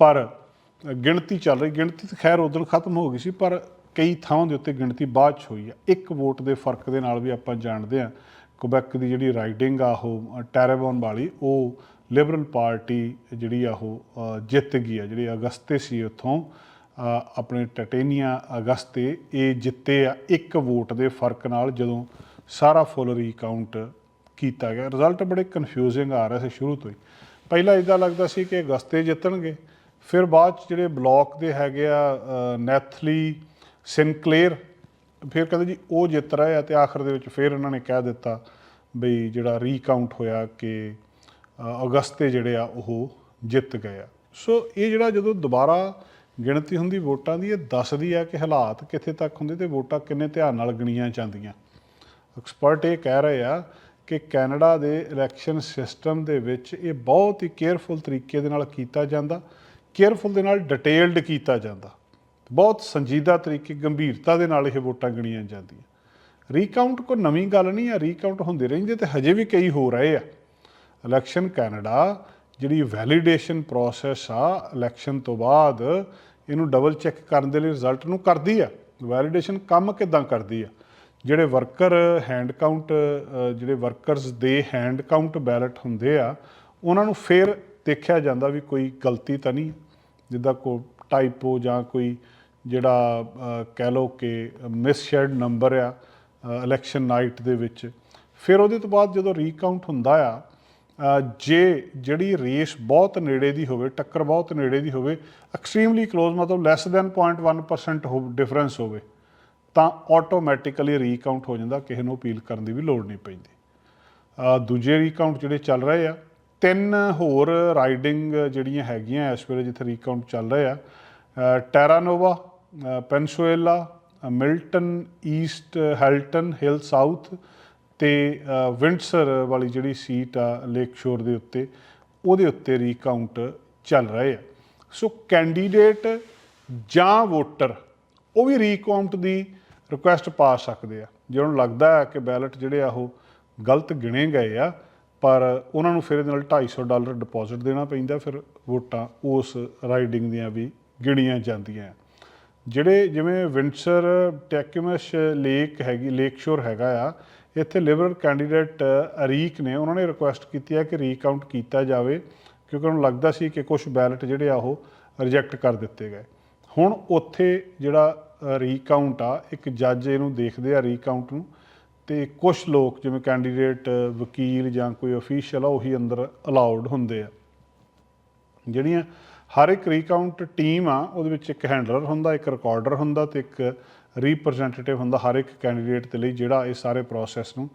ਪਰ ਗਿਣਤੀ ਚੱਲ ਰਹੀ, ਗਿਣਤੀ ਤਾਂ ਖੈਰ ਉਦੋਂ ਖਤਮ ਹੋ ਗਈ ਸੀ, ਪਰ ਕਈ ਥਾਵਾਂ ਦੇ ਉੱਤੇ ਗਿਣਤੀ ਬਾਅਦ ਚ ਹੋਈ ਆ। ਇੱਕ ਵੋਟ ਦੇ ਫ਼ਰਕ ਦੇ ਨਾਲ ਵੀ ਆਪਾਂ ਜਾਣਦੇ ਹਾਂ ਕੁਬੈਕ ਦੀ ਜਿਹੜੀ ਰਾਈਡਿੰਗ ਆ ਉਹ ਟੈਰੇਬਨ ਵਾਲੀ, ਉਹ ਲਿਬਰਲ ਪਾਰਟੀ ਜਿਹੜੀ ਆ ਉਹ ਜਿੱਤ ਗਈ ਆ, ਜਿਹੜੀ ਅਗਸਤੇ ਸੀ ਉੱਥੋਂ ਆਪਣੇ ਟਟੇਨੀਆ ਅਗਸਤੇ, ਇਹ ਜਿੱਤੇ ਆ। ਇੱਕ ਵੋਟ ਦੇ ਫ਼ਰਕ ਨਾਲ ਜਦੋਂ ਸਾਰਾ ਫੁੱਲ ਰੀਕਾਊਂਟ ਕੀਤਾ ਗਿਆ ਰਿਜ਼ਲਟ ਬੜੇ ਕਨਫਿਊਜ਼ਿੰਗ ਆ ਰਿਹਾ ਸੀ ਸ਼ੁਰੂ ਤੋਂ ਹੀ। ਪਹਿਲਾਂ ਇਦਾਂ ਲੱਗਦਾ ਸੀ ਕਿ ਅਗਸਤੇ ਜਿੱਤਣਗੇ ਫਿਰ ਬਾਅਦ 'ਚ ਜਿਹੜੇ ਬਲਾਕ ਦੇ ਹੈਗੇ ਆ ਨੈਥਲੀ ਸਿਨਕਲੇਅਰ ਫਿਰ ਕਹਿੰਦੇ ਜੀ ਉਹ ਜਿੱਤ ਰਹੇ ਆ ਤੇ ਆਖਰ ਦੇ ਵਿੱਚ ਫਿਰ ਉਹਨਾਂ ਨੇ ਕਹਿ ਦਿੱਤਾ ਬਈ ਜਿਹੜਾ ਰੀਕਾਊਂਟ ਹੋਇਆ ਕਿ ਅ, ਅਗਸਤੇ ਜਿਹੜੇ ਆ ਉਹ ਜਿੱਤ ਗਏ ਆ। ਸੋ ਇਹ ਜਿਹੜਾ ਜਦੋਂ ਦੁਬਾਰਾ ਗਿਣਤੀ ਹੁੰਦੀ ਵੋਟਾਂ ਦੀ ਇਹ ਦੱਸਦੀ ਆ ਕਿ ਹਾਲਾਤ ਕਿੱਥੇ ਤੱਕ ਹੁੰਦੇ ਤੇ ਵੋਟਾਂ ਕਿੰਨੇ ਧਿਆਨ ਨਾਲ ਗਣੀਆਂ ਜਾਂਦੀਆਂ। ਐਕਸਪਰਟ ਇਹ ਕਹਿ ਰਹੇ ਆ ਕਿ ਕੈਨੇਡਾ ਦੇ ਇਲੈਕਸ਼ਨ ਸਿਸਟਮ ਦੇ ਵਿੱਚ ਇਹ ਬਹੁਤ ਹੀ ਕੇਅਰਫੁਲ ਤਰੀਕੇ ਦੇ ਨਾਲ ਕੀਤਾ ਜਾਂਦਾ। ਕੇਅਰਫੁਲ ਦੇ ਨਾਲ ਡਿਟੇਲਡ ਕੀਤਾ ਜਾਂਦਾ। ਬਹੁਤ ਸੰਜੀਦਾ ਤਰੀਕੇ, ਗੰਭੀਰਤਾ ਦੇ ਨਾਲ ਇਹ ਵੋਟਾਂ ਗਿਣੀਆਂ ਜਾਂਦੀਆਂ। ਰੀਕਾਊਂਟ ਕੋਈ ਨਵੀਂ ਗੱਲ ਨਹੀਂ ਆ, ਰੀਕਾਊਂਟ ਹੁੰਦੇ ਰਹਿੰਦੇ ਤੇ ਹਜੇ ਵੀ ਕਈ ਹੋ ਰਹੇ ਆ। ਇਲੈਕਸ਼ਨ ਕੈਨੇਡਾ, ਜਿਹੜੀ ਵੈਲੀਡੇਸ਼ਨ ਪ੍ਰੋਸੈਸ ਆ, ਇਲੈਕਸ਼ਨ ਤੋਂ ਬਾਅਦ ਇਹਨੂੰ ਡਬਲ ਚੈੱਕ ਕਰਨ ਦੇ ਲਈ ਰਿਜ਼ਲਟ ਨੂੰ ਕਰਦੀ ਆ। ਵੈਲੀਡੇਸ਼ਨ ਕੰਮ ਕਿਦਾਂ ਕਰਦੀ ਆ? ਜਿਹੜੇ ਵਰਕਰ ਹੈਂਡ ਕਾਊਂਟ ਜਿਹੜੇ ਵਰਕਰਸ ਦੇ ਹੈਂਡ ਕਾਊਂਟ ਬੈਲਟ ਹੁੰਦੇ ਆ, ਉਹਨਾਂ ਨੂੰ ਫਿਰ ਦੇਖਿਆ ਜਾਂਦਾ ਵੀ ਕੋਈ ਗਲਤੀ ਤਾਂ ਨਹੀਂ, ਜਿੱਦਾਂ ਕੋ ਟਾਈਪੋ ਜਾਂ ਕੋਈ ਜਿਹੜਾ ਕਹਿ ਲਓ ਕਿ ਮਿਸਸ਼ੇਡ ਨੰਬਰ ਆ ਇਲੈਕਸ਼ਨ ਨਾਈਟ ਦੇ ਵਿੱਚ। ਫਿਰ ਉਹਦੇ ਤੋਂ ਬਾਅਦ ਜਦੋਂ ਰੀਕਾਊਂਟ ਹੁੰਦਾ ਆ ਜੇ ਜਿਹੜੀ ਰੇਸ ਬਹੁਤ ਨੇੜੇ ਦੀ ਹੋਵੇ, ਟੱਕਰ ਬਹੁਤ ਨੇੜੇ ਦੀ ਹੋਵੇ ਐਕਸਟ੍ਰੀਮਲੀ ਕਲੋਜ਼ ਮਤਲਬ ਲੈਸ ਦੈਨ 0.1% ਹੋ ਡਿਫਰੈਂਸ ਹੋਵੇ, ਤਾਂ ਆਟੋਮੈਟਿਕਲੀ ਰੀਕਾਊਂਟ ਹੋ ਜਾਂਦਾ, ਕਿਸੇ ਨੂੰ ਅਪੀਲ ਕਰਨ ਦੀ ਵੀ ਲੋੜ ਨਹੀਂ ਪੈਂਦੀ। ਦੂਜੇ ਰੀਕਾਊਂਟ ਜਿਹੜੇ ਚੱਲ ਰਹੇ ਆ ਤਿੰਨ ਹੋਰ ਰਾਈਡਿੰਗ ਜਿਹੜੀਆਂ ਹੈਗੀਆਂ ਇਸ ਵੇਲੇ ਜਿੱਥੇ ਰੀਕਾਊਂਟ ਚੱਲ ਰਹੇ ਆ ਟੈਰਾਨੋਵਾ ਅ, Milton East Halton Hill South ਤੇ ਅ, ਵਿੰਡਸਰ ਵਾਲੀ ਜਿਹੜੀ ਸੀਟ ਆ ਲੇਕ ਸ਼ੋਰ ਦੇ ਉੱਤੇ ਉਹਦੇ ਉੱਤੇ ਰੀਕਾਊਂਟ ਚੱਲ ਰਹੇ ਆ। ਸੋ ਕੈਂਡੀਡੇਟ ਜਾਂ ਵੋਟਰ ਉਹ ਵੀ ਰੀਕਾਊਂਟ ਦੀ ਰਿਕੁਐਸਟ ਪਾ ਸਕਦੇ ਆ। ਜੇ ਉਹਨੂੰ ਲੱਗਦਾ ਹੈ ਕਿ ਬੈਲਟ ਜਿਹੜੇ ਆ ਉਹ ਗਲਤ ਗਿਣੇ ਗਏ ਆ। ਪਰ ਉਹਨਾਂ ਨੂੰ ਫਿਰ ਇਹਦੇ ਨਾਲ 250 ਡਾਲਰ ਡਿਪੋਜ਼ਿਟ ਦੇਣਾ ਪੈਂਦਾ, ਫਿਰ ਵੋਟਾਂ ਉਸ ਰਾਈਡਿੰਗ ਦੀਆਂ ਵੀ ਗਿਣੀਆਂ ਜਾਂਦੀਆਂ। ਜਿਹੜੇ ਜਿਵੇਂ ਵਿੰਡਸਰ, ਟੈਕਮਸ ਲੇਕ ਹੈਗੀ, ਲੇਕ ਸ਼ੋਰ ਹੈਗਾ ਆ, ਇੱਥੇ ਲਿਬਰਲ ਕੈਂਡੀਡੇਟ ਅਰੀਕ ਨੇ, ਉਹਨਾਂ ਨੇ ਰਿਕੁਐਸਟ ਕੀਤੀ ਹੈ ਕਿ ਰੀਕਾਊਂਟ ਕੀਤਾ ਜਾਵੇ, ਕਿਉਂਕਿ ਉਹਨੂੰ ਲੱਗਦਾ ਸੀ ਕਿ ਕੁਝ ਬੈਲਟ ਜਿਹੜੇ ਆ ਉਹ ਰਿਜੈਕਟ ਕਰ ਦਿੱਤੇ ਗਏ। ਹੁਣ ਉੱਥੇ ਜਿਹੜਾ ਰੀਕਾਊਂਟ ਆ, ਇੱਕ ਜੱਜ ਇਹਨੂੰ ਦੇਖਦੇ ਆ ਰੀਕਾਊਂਟ ਨੂੰ ਤੇ ਕੁਝ ਲੋਕ ਜਿਵੇਂ ਕੈਂਡੀਡੇਟ ਵਕੀਲ ਜਾਂ ਕੋਈ ਅਫੀਸ਼ੀਅਲ ਆ, ਉਹੀ ਅੰਦਰ ਅਲਾਉਡ ਹੁੰਦੇ ਆ। ਜਿਹੜੀਆਂ ਹਰ ਇੱਕ ਰੀਕਾਊਂਟ ਟੀਮ ਆ, ਉਹਦੇ ਵਿੱਚ ਇੱਕ ਹੈਂਡਲਰ ਹੁੰਦਾ, ਇੱਕ ਰਿਕਾਰਡਰ ਹੁੰਦਾ ਤੇ ਇੱਕ ਰਿਪਰੈਜ਼ੈਂਟੇਟਿਵ ਹੁੰਦਾ ਹਰ ਇੱਕ ਕੈਂਡੀਡੇਟ ਦੇ ਲਈ, ਜਿਹੜਾ ਇਹ ਸਾਰੇ ਪ੍ਰੋਸੈਸ ਨੂੰ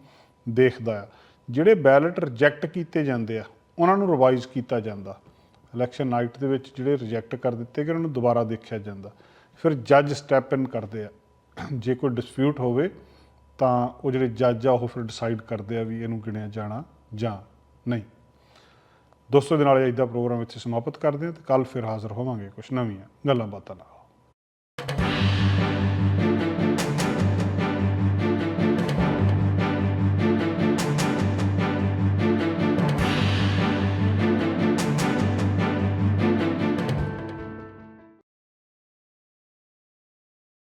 ਦੇਖਦਾ ਆ। ਜਿਹੜੇ ਬੈਲਟ ਰਿਜੈਕਟ ਕੀਤੇ ਜਾਂਦੇ ਆ, ਉਹਨਾਂ ਨੂੰ ਰਿਵਾਈਜ਼ ਕੀਤਾ ਜਾਂਦਾ। ਇਲੈਕਸ਼ਨ ਨਾਈਟ ਦੇ ਵਿੱਚ ਜਿਹੜੇ ਰਿਜੈਕਟ ਕਰ ਦਿੱਤੇ ਗਏ, ਉਹਨਾਂ ਨੂੰ ਦੁਬਾਰਾ ਦੇਖਿਆ ਜਾਂਦਾ। ਫਿਰ ਜੱਜ ਸਟੈਪ ਇਨ ਕਰਦੇ ਆ। ਜੇ ਕੋਈ ਡਿਸਪਿਊਟ ਹੋਵੇ ਤਾਂ ਉਹ ਜਿਹੜੇ ਜੱਜ ਆ, ਉਹ ਫਿਰ ਡਿਸਾਈਡ ਕਰਦੇ ਆ ਵੀ ਇਹਨੂੰ ਗਿਣਿਆ ਜਾਣਾ ਜਾਂ ਨਹੀਂ। ਦੋਸਤੋ ਦੇ ਨਾਲ ਅੱਜ ਦਾ ਪ੍ਰੋਗਰਾਮ ਇੱਥੇ ਸਮਾਪਤ ਕਰਦੇ ਹਾਂ ਤੇ ਕੱਲ ਫਿਰ ਹਾਜ਼ਰ ਹੋਵਾਂਗੇ ਕੁਝ ਨਵੀਆਂ ਗੱਲਾਂ ਬਾਤਾਂ ਨਾਲ।